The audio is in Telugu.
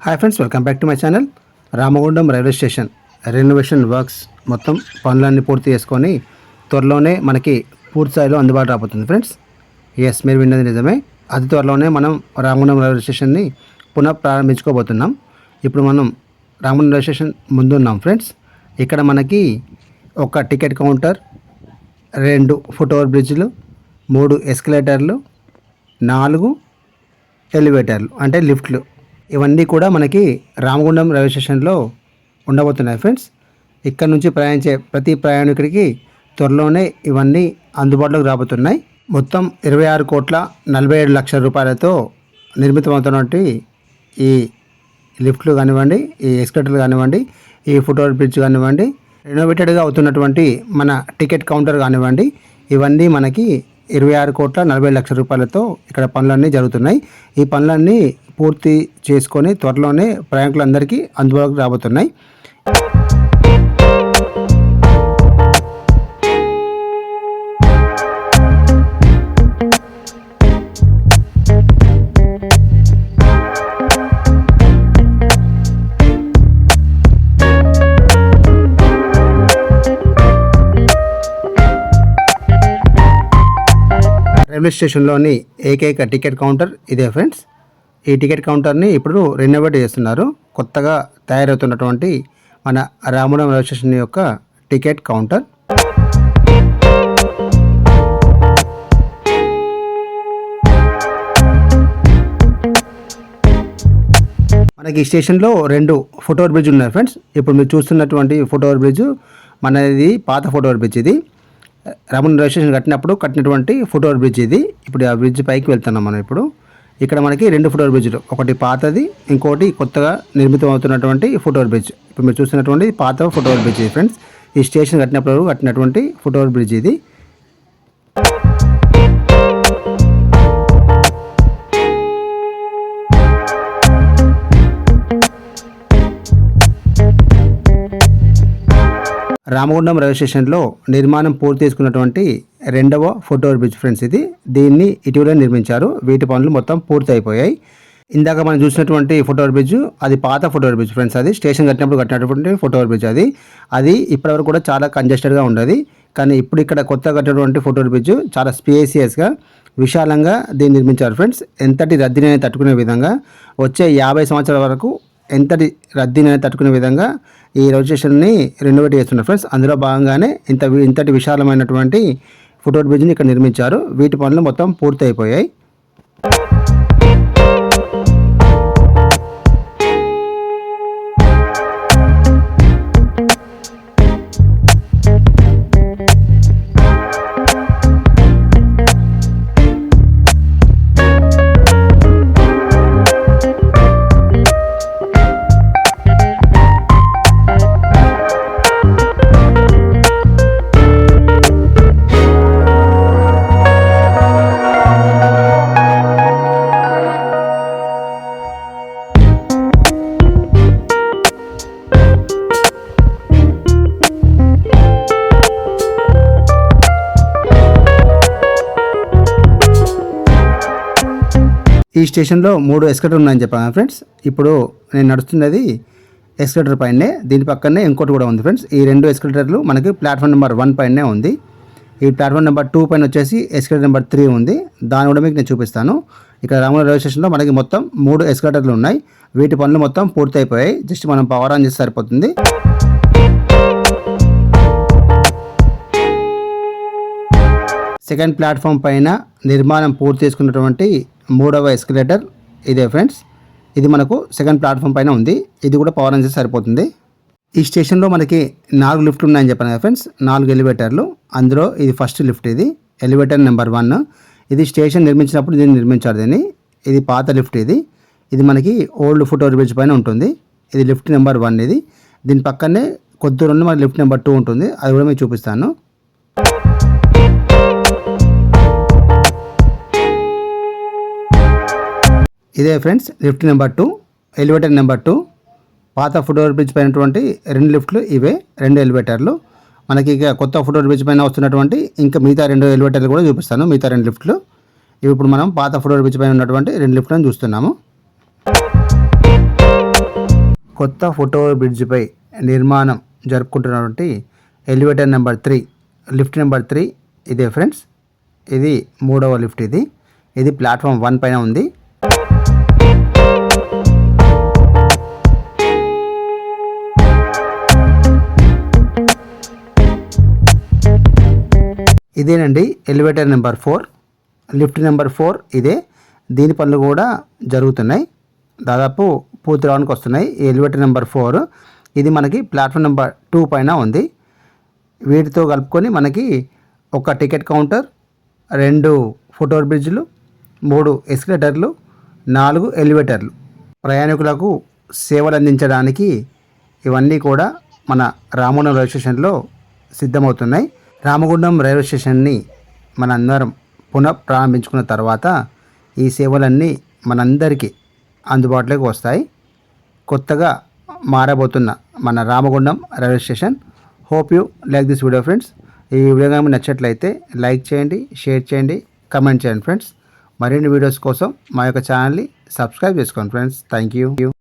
Hi friends welcome back to my channel Ramagundam railway station renovation works మొత్తం పనులన్నీ పూర్తి చేసుకొని త్వరలోనే మనకి పూర్తి స్థాయిలో అందుబాటు రాబోతుంది ఫ్రెండ్స్ ఎస్ మీరు విన్నది నిజమే. అతి త్వరలోనే మనం రామగుండం రైల్వే స్టేషన్ని పునః ప్రారంభించుకోబోతున్నాం. ఇప్పుడు మనం రామగుండం రైల్వే స్టేషన్ ముందున్నాం ఫ్రెండ్స్ ఇక్కడ మనకి ఒక టికెట్ కౌంటర్ రెండు ఫుట్ ఓవర్ బ్రిడ్జ్లు మూడు ఎస్కలేటర్లు నాలుగు ఎలివేటర్లు అంటే లిఫ్ట్లు ఇవన్నీ కూడా మనకి రామగుండం రైల్వే స్టేషన్లో ఉండబోతున్నాయి ఫ్రెండ్స్. ఇక్కడ నుంచి ప్రయాణించే ప్రతి ప్రయాణికుడికి త్వరలోనే ఇవన్నీ అందుబాటులోకి రాబోతున్నాయి. మొత్తం ఇరవై ఆరు కోట్ల నలభై ఏడు లక్షల రూపాయలతో నిర్మితమవుతున్నటువంటి ఈ లిఫ్ట్లు కానివ్వండి ఈ ఎస్కలేటర్లు కానివ్వండి ఈ ఫుట్ఓవర్ బ్రిడ్జ్ కానివ్వండి రెనోవేటెడ్గా అవుతున్నటువంటి మన టికెట్ కౌంటర్ కానివ్వండి ఇవన్నీ మనకి ఇరవై ఆరు కోట్ల నలభై లక్షల రూపాయలతో ఇక్కడ పనులన్నీ జరుగుతున్నాయి. ఈ పనులన్నీ పూర్తి చేసుకొని త్వరలోనే ప్రయాణికులందరికీ అందుబాటులోకి రాబోతున్నాయి. రైల్వే స్టేషన్లోని ఏకైక టికెట్ కౌంటర్ ఇదే ఫ్రెండ్స్. ఈ టికెట్ కౌంటర్ని ఇప్పుడు రెనోవేట్ చేస్తున్నారు. కొత్తగా తయారవుతున్నటువంటి మన రామవరం రైల్వే స్టేషన్ యొక్క టికెట్ కౌంటర్. మనకి ఈ స్టేషన్లో రెండు ఫోటో బ్రిడ్జ్ ఉన్నాయి ఫ్రెండ్స్. ఇప్పుడు మీరు చూస్తున్నటువంటి ఫోటో బ్రిడ్జ్ మనది పాత ఫోటో బ్రిడ్జ్ ఇది. రామన్ రైల్వే స్టేషన్ కట్టినప్పుడు కట్టినటువంటి ఫోటో బ్రిడ్జ్ ఇది. ఇప్పుడు ఆ బ్రిడ్జ్ పైకి వెళ్తున్నాం మనం ఇప్పుడు. ఇక్కడ మనకి రెండు ఫుట్ఓవర్ బ్రిడ్జ్లు ఒకటి పాతది ఇంకోటి కొత్తగా నిర్మితం అవుతున్నటువంటి ఫుట్ఓవర్ బ్రిడ్జ్ ఇప్పుడు మీరు చూసినటువంటి పాత ఫుట్ఓవర్ బ్రిడ్జ్ ఫ్రెండ్స్ ఈ స్టేషన్ కట్టినప్పుడు కట్టినటువంటి ఫుట్ఓవర్ బ్రిడ్జ్ ఇది. రామగుండం రైల్వే స్టేషన్లో నిర్మాణం పూర్తి చేసుకున్నటువంటి రెండవ ఫోటో బ్రిడ్జ్ ఫ్రెండ్స్ ఇది. దీన్ని ఇటీవల నిర్మించారు. వీటి పనులు మొత్తం పూర్తి అయిపోయాయి. ఇందాక మనం చూసినటువంటి ఫోటో బ్రిడ్జ్ అది పాత ఫోటో బ్రిడ్జ్ ఫ్రెండ్స్ అది. స్టేషన్ కట్టినప్పుడు కట్టినటువంటి ఫోటో బ్రిడ్జ్ అది. అది ఇప్పటివరకు కూడా చాలా కంజెస్టెడ్గా ఉండేది. కానీ ఇప్పుడు ఇక్కడ కొత్తగా కట్టినటువంటి ఫోటో బ్రిడ్జ్ చాలా స్పేసియస్గా విశాలంగా దీన్ని నిర్మించారు ఫ్రెండ్స్. ఎంతటి రద్దీని తట్టుకునే విధంగా వచ్చే యాభై సంవత్సరాల వరకు ఎంతటి రద్దీని తట్టుకునే విధంగా ఈ రైల్వే స్టేషన్ని రెనోవేట్ చేస్తున్నారు. ఫ్రెండ్స్ అందులో భాగంగానే ఇంత ఇంతటి విశాలమైనటువంటి ఫుట్ఓవర్ బ్రిడ్జ్ని ఇక్కడ నిర్మించారు. వీటి పనులు మొత్తం పూర్తయిపోయాయి. ఈ స్టేషన్లో మూడు ఎస్కలేటర్ ఉన్నాయని చెప్పాను ఫ్రెండ్స్. ఇప్పుడు నేను నడుస్తున్నది ఎస్కలేటర్ పైనే దీని పక్కనే ఇంకోటి కూడా ఉంది ఫ్రెండ్స్. ఈ రెండు ఎస్కలేటర్లు మనకి ప్లాట్ఫామ్ నెంబర్ వన్ పైనే ఉంది. ఈ ప్లాట్ఫామ్ నెంబర్ టూ పైన వచ్చేసి ఎస్కలేటర్ నెంబర్ త్రీ ఉంది. దాని కూడా మీకు నేను చూపిస్తాను. ఇక్కడ రామూల రైల్వే స్టేషన్లో మనకి మొత్తం మూడు ఎస్కలేటర్లు ఉన్నాయి. వీటి పనులు మొత్తం పూర్తయిపోయాయి. జస్ట్ మనం పవర్ ఆన్ చేస్తే సరిపోతుంది. సెకండ్ ప్లాట్ఫామ్ పైన నిర్మాణం పూర్తి చేసుకున్నటువంటి మూడవ ఎస్కలేటర్. ఇదే ఫ్రెండ్స్. ఇది మనకు సెకండ్ ప్లాట్ఫామ్ పైన ఉంది. ఇది కూడా పవర్ అంజెస్ సరిపోతుంది. ఈ స్టేషన్లో మనకి నాలుగు లిఫ్ట్లు ఉన్నాయని చెప్పాను కదా ఫ్రెండ్స్. నాలుగు ఎలివేటర్లు అందులో ఇది ఫస్ట్ లిఫ్ట్ ఇది. ఎలివేటర్ నెంబర్ వన్ ఇది స్టేషన్ నిర్మించినప్పుడు దీన్ని నిర్మించారు దీన్ని. ఇది పాత లిఫ్ట్ ఇది. ఇది మనకి ఓల్డ్ ఫుట్ ఓవర్ బ్రిడ్జ్ పైన ఉంటుంది. ఇది లిఫ్ట్ నెంబర్ వన్ ఇది. దీని పక్కనే కొద్ది రెండు మనకి లిఫ్ట్ నెంబర్ టూ ఉంటుంది. అది కూడా మీకు చూపిస్తాను. ఇదే friends lift number two elevator number two. పాత ఫుట్ఓవర్ బ్రిడ్జ్ పైనటువంటి రెండు లిఫ్ట్లు ఇవే రెండు ఎలివేటర్లు. మనకి ఇక కొత్త ఫుట్ఓవర్ బ్రిడ్జ్ పైన వస్తున్నటువంటి ఇంకా మిగతా రెండు ఎలివేటర్లు కూడా చూపిస్తాను మిగతా రెండు లిఫ్ట్లు. ఇవి ఇప్పుడు మనం పాత ఫుట్ఓవర్ బ్రిడ్జ్ పైన ఉన్నటువంటి రెండు లిఫ్ట్లను చూస్తున్నాము. కొత్త ఫోటో బ్రిడ్జిపై నిర్మాణం జరుపుకుంటున్నటువంటి elevator number three lift number three ఇదే ఫ్రెండ్స్. ఇది మూడవ లిఫ్ట్ ఇది. ఇది ప్లాట్ఫామ్ వన్ పైన ఉంది. ఇదేనండి elevator number four. Lift number four ఇదే. దీని పనులు కూడా జరుగుతున్నాయి. దాదాపు పూర్తి రావడానికి వస్తున్నాయి. ఈ ఎలివేటర్ నెంబర్ ఫోర్ ఇది మనకి ప్లాట్ఫామ్ నెంబర్ టూ పైన ఉంది. వీటితో కలుపుకొని మనకి ఒక టికెట్ కౌంటర్ రెండు ఫోటో బ్రిడ్జ్లు మూడు ఎస్కలేటర్లు నాలుగు ఎలివేటర్లు. ప్రయాణికులకు సేవలు అందించడానికి ఇవన్నీ కూడా మన రామగుండం రైల్వే స్టేషన్లో సిద్ధమవుతున్నాయి. రామగుండం రైల్వే స్టేషన్ని మన అందరం పునః ప్రారంభించుకున్న తర్వాత ఈ సేవలన్నీ మనందరికీ అందుబాటులోకి వస్తాయి. కొత్తగా మారబోతున్న మన Ramagundam railway station hope you like this video friends ఈ వీడియో కానీ నచ్చట్లయితే లైక్ చేయండి షేర్ చేయండి కమెంట్ చేయండి ఫ్రెండ్స్ మరిన్ని వీడియోస్ కోసం మా యొక్క ఛానల్ని సబ్స్క్రైబ్ చేసుకోండి ఫ్రెండ్స్ థ్యాంక్ యూ